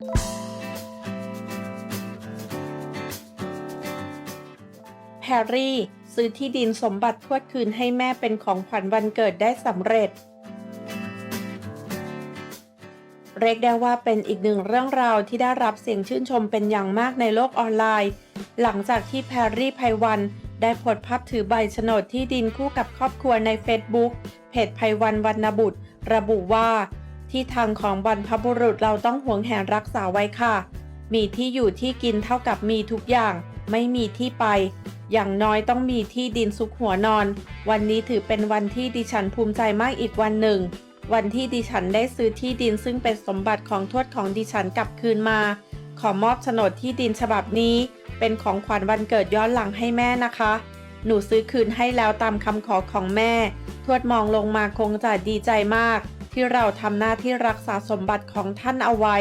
แพรรี่ ซื้อที่ดินสมบัติทวดคืนให้แม่เป็นของขวัญวันเกิดได้สำเร็จ เรียกได้ว่าเป็นอีกหนึ่งเรื่องราวที่ได้รับเสียงชื่นชมเป็นอย่างมากในโลกออนไลน์ หลังจากที่แพรรี่ไพวันได้โพสต์ภาพถือใบโฉนดที่ดินคู่กับครอบครัวใน Facebook เพจไพวันวรรณบุตร ระบุว่า ที่ทางของบรรพบุรุษเราต้องหวงแหนรักษาไว้ค่ะ มีที่อยู่ที่กินเท่ากับมีทุกอย่าง ไม่มีที่ไป อย่างน้อยต้องมีที่ดินซุกหัวนอน วันนี้ถือเป็นวันที่ดิฉันภูมิใจมากอีกวันหนึ่ง วันที่ดิฉันได้ซื้อที่ดินซึ่งเป็นสมบัติของทวดของดิฉันกลับคืนมา ขอมอบโฉนดที่ดินฉบับนี้ เป็นของขวัญวันเกิดย้อนหลังให้แม่นะคะ หนูซื้อคืนให้แล้วตามคำขอของแม่ ทวดมองลงมาคงจะดีใจมาก ที่เราทำหน้าที่รักษาสมบัติของท่านเอาไว้